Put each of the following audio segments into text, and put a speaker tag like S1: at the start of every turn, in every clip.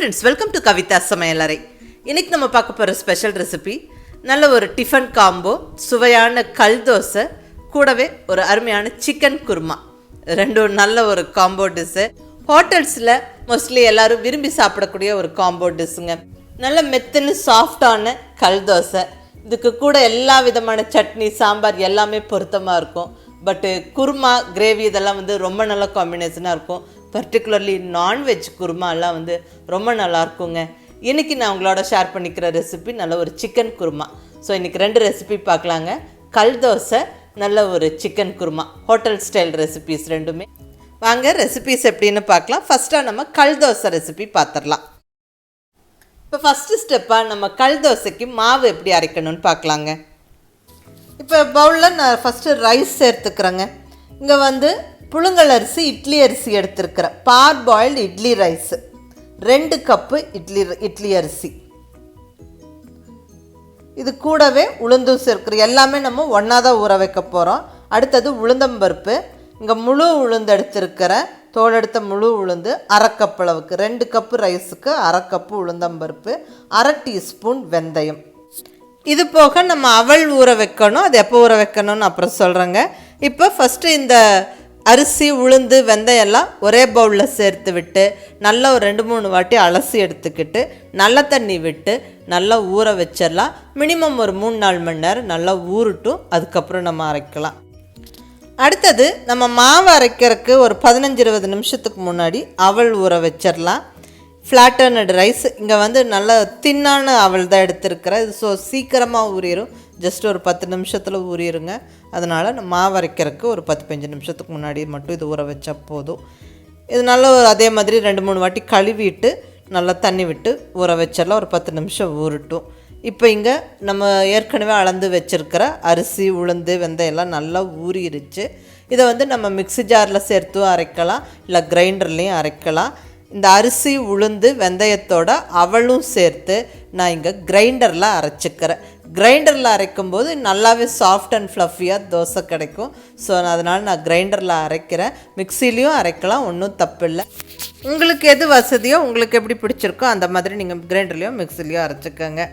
S1: Friends welcome to Kavitha சமையலறை இன்னைக்கு நம்ம பார்க்க போகிற ஸ்பெஷல் ரெசிபி நல்ல ஒரு டிஃபன் காம்போ சுவையான கல் தோசை கூடவே ஒரு அருமையான சிக்கன் குருமா. ரெண்டும் நல்ல ஒரு காம்போ டிஷ்ஷு ஹோட்டல்ஸில் மோஸ்ட்லி எல்லோரும் விரும்பி சாப்பிடக்கூடிய ஒரு காம்போ டிஷ்ஷுங்க நல்ல மெத்துன்னு சாஃப்டான கல் தோசை. இதுக்கு கூட எல்லா விதமான சட்னி சாம்பார் எல்லாமே பொருத்தமாக இருக்கும். பட்டு குருமா கிரேவி இதெல்லாம் வந்து ரொம்ப நல்ல காம்பினேஷனாக இருக்கும். பர்டிகுலர்லி நான்வெஜ் குருமா எல்லாம் வந்து ரொம்ப நல்லாயிருக்குங்க. இன்றைக்கி நான் உங்களோட ஷேர் பண்ணிக்கிற ரெசிபி நல்ல ஒரு சிக்கன் குருமா. ஸோ இன்றைக்கி ரெண்டு ரெசிபி பார்க்கலாங்க. கல் தோசை நல்ல ஒரு chicken kurma. Hotel style recipes ரெண்டுமே. வாங்க ரெசிபிஸ் எப்படின்னு பார்க்கலாம். ஃபஸ்ட்டாக நம்ம கல் தோசை ரெசிபி பார்த்துடலாம். இப்போ ஃபஸ்ட்டு ஸ்டெப்பாக நம்ம கல் தோசைக்கு மாவு எப்படி அரைக்கணும்னு பார்க்கலாங்க. இப்போ பவுலில் நான் ஃபஸ்ட்டு ரைஸ் சேர்த்துக்கிறேங்க. இங்கே வந்து புழுங்கல் அரிசி இட்லி அரிசி எடுத்திருக்கிறேன் பார் பாயில்டு இட்லி ரைஸு ரெண்டு கப்பு இட்லி இட்லி அரிசி. இது கூடவே உளுந்தும் சேர்க்குறோம் எல்லாமே நம்ம ஒன்றா தான் ஊற வைக்க போகிறோம் அடுத்தது உளுந்தம்பருப்பு இங்கே முழு உளுந்து எடுத்திருக்கிற தோல் எடுத்த முழு உளுந்து அரை கப் அளவுக்கு. ரெண்டு கப்பு ரைஸுக்கு அரை கப்பு உளுந்தம்பருப்பு அரை டீஸ்பூன் வெந்தயம். இது போக நம்ம அவல் ஊற வைக்கணும். அது எப்போ ஊற வைக்கணும்னு அப்புறம் சொல்கிறேங்க இப்போ ஃபஸ்ட்டு இந்த அரிசி உளுந்து வெந்தயம் எல்லாம் ஒரே பவுலில் சேர்த்து விட்டு நல்லா ஒரு ரெண்டு மூணு வாட்டி அலசி எடுத்துக்கிட்டு நல்ல தண்ணி விட்டு நல்லா ஊற வச்சிடலாம். மினிமம் ஒரு மூணு நாலு மணி நேரம் நல்லா ஊறட்டும். அதுக்கப்புறம் நம்ம அரைக்கலாம். அடுத்தது நம்ம மாவு அரைக்கிறதுக்கு ஒரு பதினஞ்சு இருபது நிமிஷத்துக்கு முன்னாடி அவள் ஊற வச்சிடலாம். ஃப்ளாட்டர்னட் ரைஸ் இங்கே வந்து நல்லா தின்னான அவள் தான் எடுத்திருக்கிறேன். ஸோ சீக்கிரமாக ஊறிடும் ஜஸ்ட் ஒரு பத்து நிமிஷத்தில் ஊறிடுங்க அதனால் நம்ம மாவு அரைக்கிறதுக்கு ஒரு பத்து பஞ்சு நிமிஷத்துக்கு முன்னாடி மட்டும் இது ஊற வச்சா போதும். இது நல்லா அதே மாதிரி ரெண்டு மூணு வாட்டி கழுவிட்டு நல்லா தண்ணி விட்டு ஊற வச்சிடலாம். ஒரு பத்து நிமிஷம் ஊறட்டும். இப்போ இங்கே நம்ம ஏற்கனவே அளந்து வச்சுருக்கிற அரிசி உளுந்து வெந்தயம் எல்லாம் நல்லா ஊறிடுச்சு இதை வந்து நம்ம மிக்ஸி ஜாரில் சேர்த்தும் அரைக்கலாம். இல்லை கிரைண்டர்லேயும் அரைக்கலாம். இந்த அரிசி உளுந்து வெந்தயத்தோட அவளும் சேர்த்து நான் இங்கே கிரைண்டரில் அரைச்சிக்கிறேன். கிரைண்டரில் அரைக்கும் போது நல்லாவே சாஃப்ட் அண்ட் ஃப்ளஃபியாக தோசை கிடைக்கும். ஸோ அதனால் நான் கிரைண்டரில் அரைக்கிறேன். மிக்சிலையும் அரைக்கலாம் ஒன்றும் தப்பில்லை உங்களுக்கு எது வசதியோ உங்களுக்கு எப்படி பிடிச்சிருக்கோ அந்த மாதிரி நீங்கள் கிரைண்டர்லேயோ மிக்சிலையோ அரைச்சிக்கோங்க.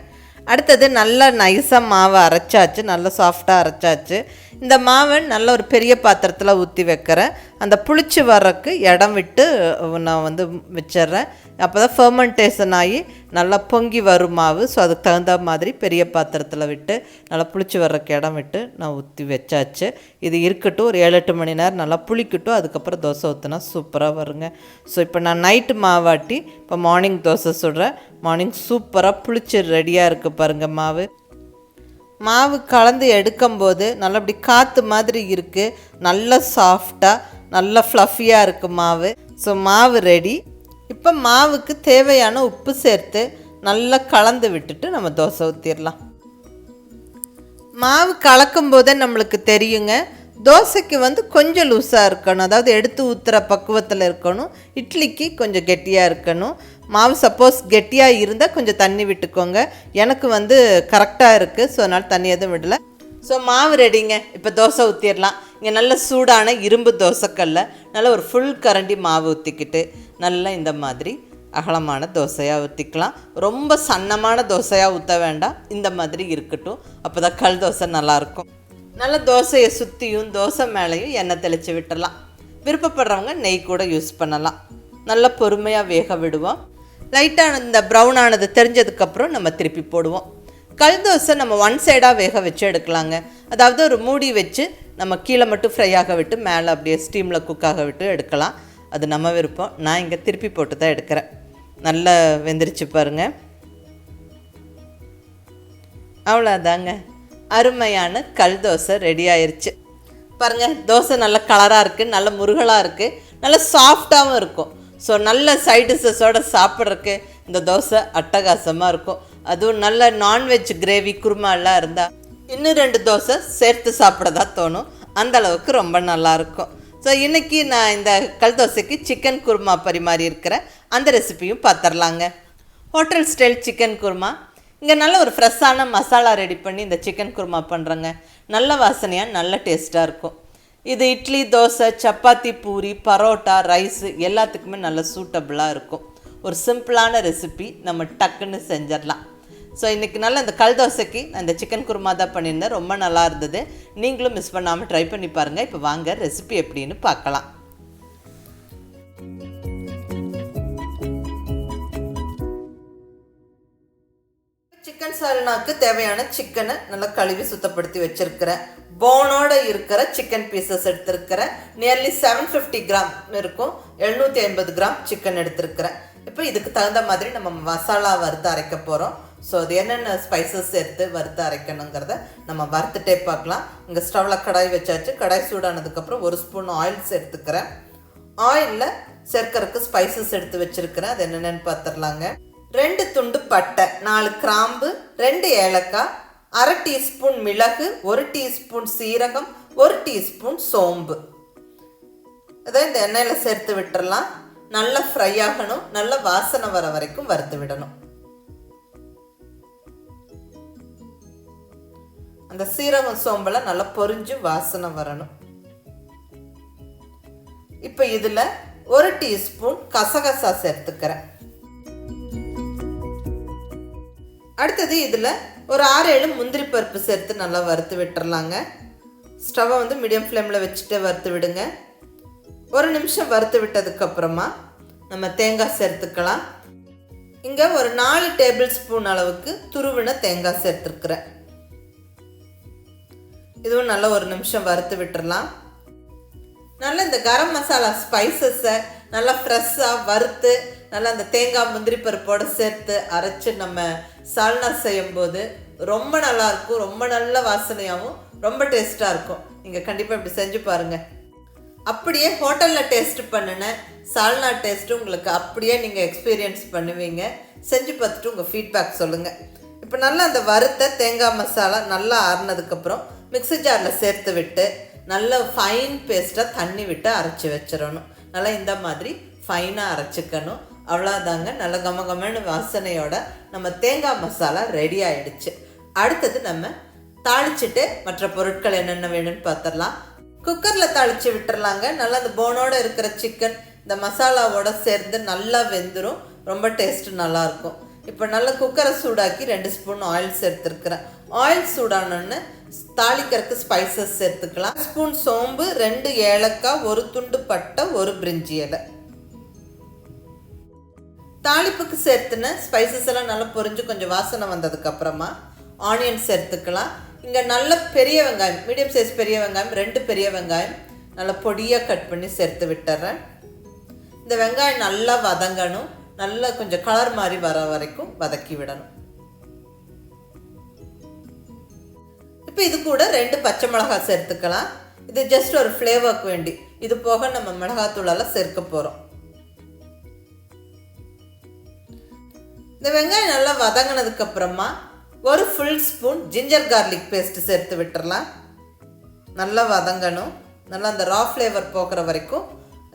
S1: அடுத்தது நல்லா நைஸாக மாவை அரைச்சாச்சு நல்லா சாஃப்டாக அரைச்சாச்சு. இந்த மாவை நல்ல ஒரு பெரிய பாத்திரத்தில் ஊற்றி வைக்கிறேன். அந்த புளிச்சு வர்றதுக்கு இடம் விட்டு நான் வந்து வச்சிட்றேன். அப்போ தான் ஃபெர்மெண்டேஷன் ஆகி நல்லா பொங்கி வரும் மாவு. ஸோ அதுக்கு தகுந்த மாதிரி பெரிய பாத்திரத்தில் விட்டு நல்லா புளிச்சு வர்றதுக்கு இடம் விட்டு நான் ஊற்றி வச்சாச்சு. இது இருக்கட்டும் ஒரு ஏழு எட்டு மணி நேரம் நல்லா புளிக்கட்டும். அதுக்கப்புறம் தோசை ஊற்றினா சூப்பராக வருங்க. ஸோ இப்போ நான் நைட்டு மாவாட்டி இப்போ மார்னிங் தோசை சுடுறேன். மார்னிங் சூப்பராக புளிச்சு ரெடியாக இருக்குது பாருங்கள் மாவு. மாவு கலந்து எடுக்கும்போது நல்லா அப்படி காற்று மாதிரி இருக்குது நல்ல சாஃப்டாக நல்ல ஃப்ளஃபியாக இருக்குது மாவு. ஸோ மாவு ரெடி இப்போ மாவுக்கு தேவையான உப்பு சேர்த்து நல்லா கலந்து விட்டுட்டு நம்ம தோசை ஊற்றிடலாம் மாவு கலக்கும் போதே நம்மளுக்கு தெரியுங்க தோசைக்கு வந்து கொஞ்சம் லூஸாக இருக்கணும். அதாவது எடுத்து ஊற்றுற பக்குவத்தில் இருக்கணும். இட்லிக்கு கொஞ்சம் கெட்டியாக இருக்கணும். மாவு சப்போஸ் கெட்டியாக இருந்தால் கொஞ்சம் தண்ணி விட்டுக்கோங்க. எனக்கு வந்து கரெக்டாக இருக்குது ஸோ அதனால் தண்ணி எதுவும் விடலை. ஸோ மாவு ரெடிங்க இப்போ தோசை ஊற்றிடலாம் இங்கே நல்ல சூடான இரும்பு தோசைக்கல்ல நல்ல ஒரு ஃபுல் கரண்டி மாவு ஊற்றிக்கிட்டு நல்லா இந்த மாதிரி அகலமான தோசையாக ஊற்றிக்கலாம் ரொம்ப சன்னமான தோசையாக ஊற்ற வேண்டாம். இந்த மாதிரி இருக்கட்டும். அப்போ தான் கல் தோசை நல்லாயிருக்கும் நல்ல தோசையை சுற்றியும் தோசை மேலேயும் எண்ணெய் தெளித்து விட்டுடலாம். விருப்பப்படுறவங்க நெய் கூட யூஸ் பண்ணலாம். நல்லா பொறுமையாக வேக விடுவோம். லைட்டான இந்த ப்ரௌன் ஆனது தெரிஞ்சதுக்கப்புறம் நம்ம திருப்பி போடுவோம். கல் தோசை நம்ம ஒன் சைடாக வேக வச்சு எடுக்கலாங்க. அதாவது ஒரு மூடி வச்சு நம்ம கீழே மட்டும் ஃப்ரை ஆக விட்டு மேலே அப்படியே ஸ்டீமில் குக்காக விட்டு எடுக்கலாம். அது நம்ம விருப்பம். நான் இங்கே திருப்பி போட்டு தான் எடுக்கிறேன். நல்லா வெந்திரிச்சு பாருங்கள் அவ்வளோதாங்க அருமையான கல் தோசை ரெடி ஆயிடுச்சு பாருங்கள் தோசை நல்ல கலராக இருக்குது நல்ல முருகலாக இருக்குது நல்ல சாஃப்டாகவும் இருக்கும். ஸோ நல்ல சைட் டிஷ்ஷஸோடு சாப்பிட்றதுக்கு இந்த தோசை அட்டகாசமாக இருக்கும். அதுவும் நல்ல நான்வெஜ் கிரேவி குருமாலாம் இருந்தால் இன்னும் ரெண்டு தோசை சேர்த்து சாப்பிட தான் தோணும். அந்த அளவுக்கு ரொம்ப நல்லாயிருக்கும் ஸோ இன்றைக்கி நான் இந்த கல் தோசைக்கு சிக்கன் குருமா பரிமாறி இருக்கிறேன். அந்த ரெசிபியும் பார்த்துடலாங்க ஹோட்டல் ஸ்டைல் சிக்கன் குருமா. இங்கே நல்ல ஒரு ஃப்ரெஷ்ஷான மசாலா ரெடி பண்ணி இந்த சிக்கன் குருமா பண்ணுறேங்க நல்ல வாசனையாக நல்ல டேஸ்ட்டாக இருக்கும். இது இட்லி தோசை சப்பாத்தி பூரி பரோட்டா ரைஸு எல்லாத்துக்குமே நல்ல சூட்டபுளாக இருக்கும். ஒரு சிம்பிளான ரெசிபி நம்ம டக்குன்னு செஞ்சிடலாம். ஸோ இன்றைக்கி நல்ல இந்த கல் தோசைக்கு நான் இந்த சிக்கன் குருமா தான் பண்ணியிருந்தேன். ரொம்ப நல்லா இருந்தது. நீங்களும் மிஸ் பண்ணாமல் ட்ரை பண்ணி பாருங்கள் இப்போ வாங்க ரெசிபி எப்படின்னு பார்க்கலாம். சிக்கன் தேவையான சிக்கனை நல்லா கழுவி சுத்தப்படுத்தி வச்சிருக்கிறேன் போனோட இருக்கிற சிக்கன் பீசஸ் எடுத்திருக்கிறேன் நியர்லி செவன் ஃபிஃப்டி கிராம் இருக்கும். எழுநூற்றி ஐம்பது கிராம் சிக்கன் எடுத்திருக்கிறேன் இப்போ இதுக்கு தகுந்த மாதிரி நம்ம மசாலா வறுத்து அரைக்க போகிறோம் ஸோ அது என்னென்ன ஸ்பைசஸ் சேர்த்து வறுத்து அரைக்கணுங்கிறத நம்ம வறுத்துட்டே பார்க்கலாம். இங்கே ஸ்டவ்வில் கடாய் வச்சாச்சு. கடாய் சூடானதுக்கப்புறம் ஒரு ஸ்பூன் ஆயில் சேர்த்துக்கிறேன் ஆயிலில் சேர்க்கறதுக்கு ஸ்பைசஸ் எடுத்து வச்சுருக்கிறேன். அது என்னென்னு பார்த்துடலாங்க. ரெண்டு துண்டு பட்டை நாலு கிராம்பு ரெண்டு ஏலக்காய் அரை டீஸ்பூன் மிளகு ஒரு டீஸ்பூன் சீரகம் ஒரு டீஸ்பூன் சோம்பு. இதை இந்த எண்ணெயில் சேர்த்து விட்டுறலாம். நல்லா ஃப்ரை ஆகணும். நல்ல வாசனை வர வரைக்கும் வறுத்து விடணும். அந்த சீரகம் சோம்பெல்லாம் நல்லா பொரிஞ்சு வாசனை வரணும். இப்போ இதில் ஒரு டீஸ்பூன் கசகசா சேர்த்துக்கிறேன். அடுத்தது இதில் ஒரு ஆறு ஏழு முந்திரி பருப்பு சேர்த்து நல்லா வறுத்து விட்டுறலாங்க. ஸ்டவ்வை வந்து மீடியம் ஃப்ளேமில் வச்சுட்டு வறுத்து விடுங்க. ஒரு நிமிஷம் வறுத்து விட்டதுக்கப்புறமா நம்ம தேங்காய் சேர்த்துக்கலாம். இங்கே ஒரு நாலு டேபிள் ஸ்பூன் அளவுக்கு துருவின தேங்காய் சேர்த்துருக்குறேன். இதுவும் நல்லா ஒரு நிமிஷம் வறுத்து விட்டுறலாம். நல்லா இந்த கரம் மசாலா ஸ்பைசஸை நல்லா ஃப்ரெஷ்ஷாக வறுத்து நல்லா அந்த தேங்காய் முந்திரி பருப்போடு சேர்த்து அரைச்சி நம்ம சால்னா செய்யும்போது ரொம்ப நல்லாயிருக்கும் ரொம்ப நல்ல வாசனையாகவும் ரொம்ப டேஸ்ட்டாக இருக்கும். நீங்கள் கண்டிப்பாக இப்படி செஞ்சு பாருங்கள் அப்படியே ஹோட்டலில் டேஸ்ட் பண்ணின சால்னா டேஸ்ட்டு உங்களுக்கு அப்படியே நீங்கள் எக்ஸ்பீரியன்ஸ் பண்ணுவீங்க. செஞ்சு பார்த்துட்டு உங்கள் ஃபீட்பேக் சொல்லுங்கள் இப்போ நல்லா அந்த வறுத்த தேங்காய் மசாலா நல்லா ஆறுனதுக்கப்புறம் மிக்ஸி ஜாரில் சேர்த்து விட்டு நல்ல ஃபைன் பேஸ்ட்டாக தண்ணி விட்டு அரைச்சி வச்சிடணும். நல்லா இந்த மாதிரி ஃபைனாக அரைச்சிக்கணும். அவ்வளோதாங்க நல்ல கம கமன்னு வாசனையோட நம்ம தேங்காய் மசாலா ரெடி ஆயிடுச்சு. அடுத்தது நம்ம தாளிச்சிட்டு மற்ற பொருட்கள் என்னென்ன வேணும்னு பார்த்துடலாம் குக்கரில் தாளித்து விட்டுறலாங்க. நல்லா அந்த போனோட இருக்கிற சிக்கன் இந்த மசாலாவோட சேர்ந்து நல்லா வெந்துடும் ரொம்ப டேஸ்ட்டு நல்லாயிருக்கும் இப்போ நல்லா குக்கரை சூடாக்கி ரெண்டு ஸ்பூன் ஆயில் சேர்த்துருக்குறேன். ஆயில் சூடானோன்னு தாளிக்கிறதுக்கு ஸ்பைசஸ் சேர்த்துக்கலாம். ஸ்பூன் சோம்பு ரெண்டு ஏலக்காய் ஒரு துண்டு பட்டை ஒரு பிரிஞ்சி இலை. தாளிப்புக்கு சேர்த்துன ஸ்பைசஸ் எல்லாம் நல்லா பொரிஞ்சு கொஞ்சம் வாசனை வந்ததுக்கப்புறமா ஆனியன் சேர்த்துக்கலாம். இங்கே நல்ல பெரிய வெங்காயம் மீடியம் சைஸ் பெரிய வெங்காயம் ரெண்டு பெரிய வெங்காயம் நல்லா பொடியாக கட் பண்ணி சேர்த்து விட்டுறேன். இந்த வெங்காயம் நல்லா வதங்கணும். நல்லா கொஞ்சம் கலர் மாதிரி வர வரைக்கும் வதக்கி விடணும். இப்போ இது கூட ரெண்டு பச்சை மிளகாய் சேர்த்துக்கலாம். இது ஜஸ்ட் ஒரு ஃப்ளேவருக்கு வேண்டி. இது போக நம்ம மிளகாத்தூளெல்லாம் சேர்க்க போகிறோம் இந்த வெங்காயம் நல்லா வதங்கினதுக்கு அப்புறமா ஒரு full spoon ginger garlic paste சேர்த்து விட்டுறலாம். நல்லா வதங்கணும். நல்லா அந்த ரா ஃப்ளேவர் போகிற வரைக்கும்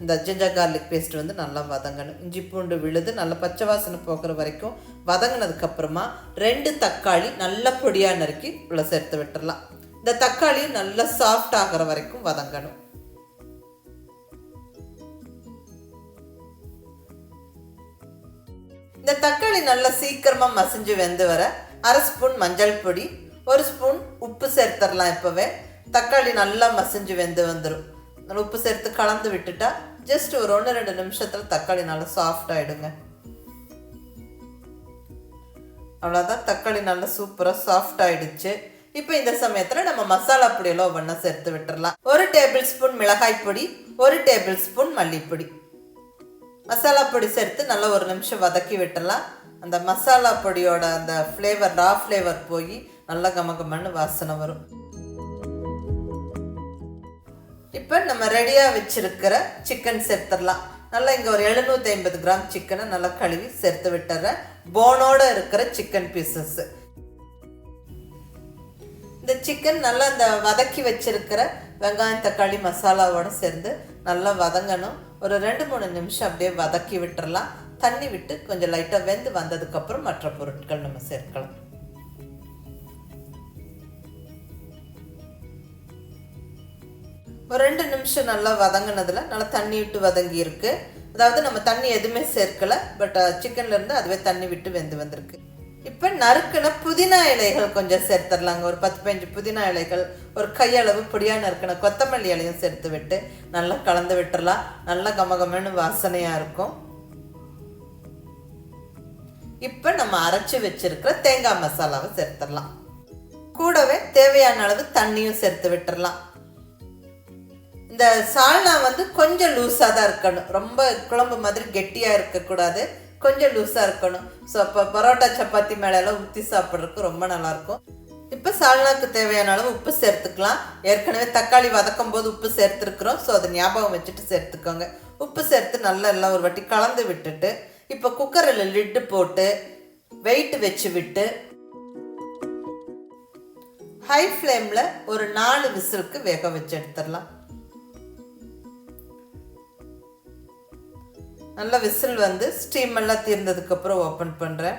S1: இந்த ஜிஞ்சர் கார்லிக் பேஸ்ட் வந்து நல்லா வதங்கணும். இஞ்சி பூண்டு விழுது நல்லா பச்சை வாசனை போகிற வரைக்கும் வதங்கினதுக்கப்புறமா ரெண்டு தக்காளி நல்ல பொடியாக நறுக்கி உள்ள சேர்த்து விட்டுடலாம் இந்த தக்காளி நல்லா சாஃப்ட் ஆகிற வரைக்கும் வதங்கணும். இந்த தக்காளி நல்லா சீக்கிரமாக மசிஞ்சு வெந்து வர அரை ஸ்பூன் மஞ்சள் பொடி ஒரு ஸ்பூன் உப்பு சேர்த்துடலாம் இப்போவே. தக்காளி நல்லா மசிஞ்சு வெந்து வந்துடும் உப்பு சேர்த்து கலந்து விட்டுட்டா ஜஸ்ட் ஒரு ஒன்று ரெண்டு நிமிஷத்தில் தக்காளி நல்லா சாஃப்ட் ஆகிடுங்க அவ்வளோதான் தக்காளி நல்லா சூப்பராக சாஃப்ட் ஆயிடுச்சு. இப்போ இந்த சமயத்தில் நம்ம மசாலா பொடியெல்லாம் ஒவ்வொன்றா சேர்த்து விட்டுடலாம் ஒரு டேபிள் ஸ்பூன் மிளகாய் பொடி ஒரு டேபிள் ஸ்பூன் மல்லிப்பொடி. மசாலா பொடி சேர்த்து நல்லா ஒரு நிமிஷம் வதக்கி விட்டலாம் அந்த மசாலா பொடியோட அந்த ஃப்ளேவர் ரா ஃப்ளேவர் போய் நல்லா கமகமன்னு வாசனை வரும். இப்போ நம்ம ரெடியாக வச்சிருக்கிற சிக்கன் சேர்த்துடலாம். நல்லா இங்கே ஒரு எழுநூற்றி ஐம்பது கிராம் சிக்கனை நல்லா கழுவி சேர்த்து விட்டுறேன். போனோட இருக்கிற சிக்கன் பீசஸ்ஸு இந்த சிக்கன் நல்லா இந்த வதக்கி வச்சிருக்கிற வெங்காயம் தக்காளி மசாலாவோடு சேர்ந்து நல்லா வதங்கணும். ஒரு ரெண்டு மூணு நிமிஷம் அப்படியே வதக்கி விட்டுறலாம். தண்ணி விட்டு கொஞ்சம் லைட்டாக வெந்து வந்ததுக்கப்புறம் மற்ற பொருட்கள் நம்ம சேர்க்கலாம். ஒரு ரெண்டு நிமிஷம் நல்லா வதங்கினதில் நல்லா தண்ணி விட்டு வதங்கி இருக்கு. அதாவது நம்ம தண்ணி எதுவுமே சேர்க்கலை பட் சிக்கன்லேருந்து அதுவே தண்ணி விட்டு வெந்து வந்திருக்கு. இப்போ நறுக்கின புதினா இலைகள் கொஞ்சம் சேர்த்துடலாங்க. ஒரு பத்து பதினஞ்சு புதினா இலைகள் ஒரு கையளவு பொடியா நறுக்கின கொத்தமல்லி இலையும் சேர்த்து விட்டு நல்லா கலந்து விட்டுறலாம். நல்லா கமகமன்னு வாசனையாக இருக்கும். இப்போ நம்ம அரைச்சி வச்சிருக்கிற தேங்காய் மசாலாவை சேர்த்துடலாம். கூடவே தேவையான அளவு தண்ணியும் சேர்த்து விட்டுடலாம் இந்த சால்னா வந்து கொஞ்சம் லூஸாக தான் இருக்கணும். ரொம்ப குழம்பு மாதிரி கெட்டியாக இருக்கக்கூடாது. கொஞ்சம் லூஸாக இருக்கணும். ஸோ அப்போ பரோட்டா சப்பாத்தி மேலெல்லாம் ஊற்றி சாப்பிட்றதுக்கு ரொம்ப நல்லாயிருக்கும். இப்போ சால்னாக்கு தேவையான அளவு உப்பு சேர்த்துக்கலாம். ஏற்கனவே தக்காளி வதக்கும் போது உப்பு சேர்த்துருக்குறோம். ஸோ அதை ஞாபகம் வச்சுட்டு சேர்த்துக்கோங்க. உப்பு சேர்த்து நல்லா எல்லாம் ஒரு வாட்டி கலந்து விட்டுட்டு இப்போ குக்கரில் லிட்டு போட்டு வெயிட் வச்சு விட்டு ஹை ஃப்ளேமில் ஒரு நாலு விசிலுக்கு வேக வச்சு எடுத்துடலாம். நல்ல விசில் வந்து ஸ்டீம் எல்லாம் தீர்ந்ததுக்கப்புறம் ஓப்பன் பண்ணுறேன்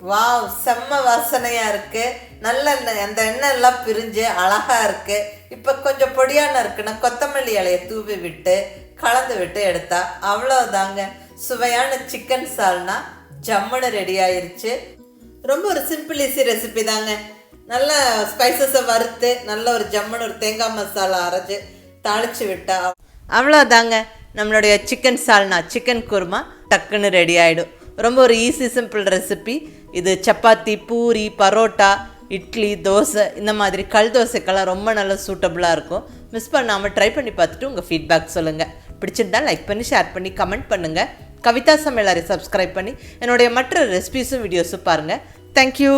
S1: வாவ் செம்ம வாசனையாக இருக்குது நல்ல எண்ணெய் அந்த எண்ணெய் எல்லாம் பிரிஞ்சு அழகாக இருக்குது இப்போ கொஞ்சம் பொடியான இருக்குன்னா கொத்தமல்லி இலையை தூவி விட்டு கலந்து விட்டு எடுத்தா அவ்வளோதாங்க சுவையான சிக்கன் சால்னா ஜம்முன்னு ரெடி ஆயிருச்சு. ரொம்ப ஒரு சிம்பிள் ஈஸி ரெசிபி தாங்க. நல்ல ஸ்பைசஸை வறுத்து நல்ல ஒரு ஜம்முன்னு ஒரு தேங்காய் மசாலா அரைச்சி தாளிச்சு விட்டா அவ்வளோதாங்க நம்மளுடைய சிக்கன் சால்னா சிக்கன் குருமா டக்குன்னு ரெடி ஆகிடும் ரொம்ப ஒரு ஈஸி சிம்பிள் ரெசிபி இது சப்பாத்தி பூரி பரோட்டா இட்லி தோசை இந்த மாதிரி கல் தோசைக்கெல்லாம் ரொம்ப நல்லா சூட்டபுளாக இருக்கும். மிஸ் பண்ணாமல் ட்ரை பண்ணி பார்த்துட்டு உங்கள் ஃபீட்பேக் சொல்லுங்கள் பிடிச்சிருந்தா லைக் பண்ணி ஷேர் பண்ணி கமெண்ட் பண்ணுங்கள் கவிதா சமையலாரை சப்ஸ்கிரைப் பண்ணி என்னுடைய மற்ற ரெசிபிஸும் வீடியோஸும் பாருங்கள் தேங்க்யூ